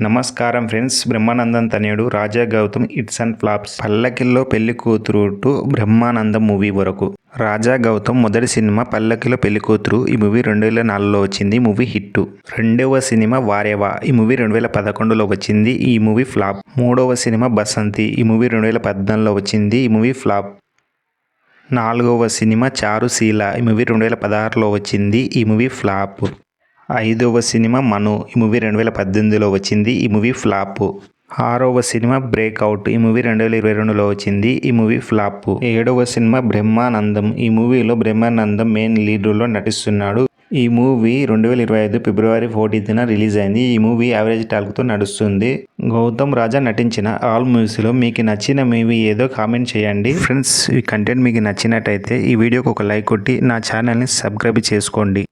నమస్కారం ఫ్రెండ్స్. బ్రహ్మానందం తనయుడు Raja Gautam hits and flops. పల్లకిల్లో పెళ్ళి కూతురు టు బ్రహ్మానందం మూవీ వరకు. రాజా గౌతమ్ మొదటి సినిమా పల్లకిలో పెళ్ళి కూతురు. ఈ మూవీ రెండు వేల నాలుగులో వచ్చింది. మూవీ హిట్ రెండవ సినిమా వారేవా. ఈ మూవీ రెండు వేల పదకొండులో వచ్చింది. ఈ మూవీ ఫ్లాప్. మూడవ సినిమా బసంతి. ఈ మూవీ రెండు వేల పద్నాలుగులో వచ్చింది. ఈ మూవీ ఫ్లాప్. నాలుగవ సినిమా చారుశీల. ఈ మూవీ రెండు వేల పదహారులో వచ్చింది. ఈ మూవీ ఫ్లాప్. ఐదవ సినిమా మను. ఈ మూవీ రెండు వేల పద్దెనిమిదిలో వచ్చింది. ఈ మూవీ ఫ్లాప్. ఆరవ సినిమా బ్రేక్అవుట్. ఈ మూవీ రెండు వేల ఇరవై రెండులో వచ్చింది. ఈ మూవీ ఫ్లాప్. ఏడవ సినిమా బ్రహ్మానందం. ఈ మూవీలో బ్రహ్మానందం మెయిన్ లీడ్లో నటిస్తున్నాడు. ఈ మూవీ రెండు వేల ఇరవై ఐదు ఫిబ్రవరి ఫోర్టీన్త్న రిలీజ్ అయింది. ఈ మూవీ యావరేజ్ టాక్తో నడుస్తుంది. గౌతమ్ రాజా నటించిన ఆల్ మూవీస్లో మీకు నచ్చిన మూవీ ఏదో కామెంట్ చేయండి. ఫ్రెండ్స్ ఈ కంటెంట్ మీకు నచ్చినట్టయితే ఈ వీడియోకి ఒక లైక్ కొట్టి నా ఛానల్ని సబ్స్క్రైబ్ చేసుకోండి.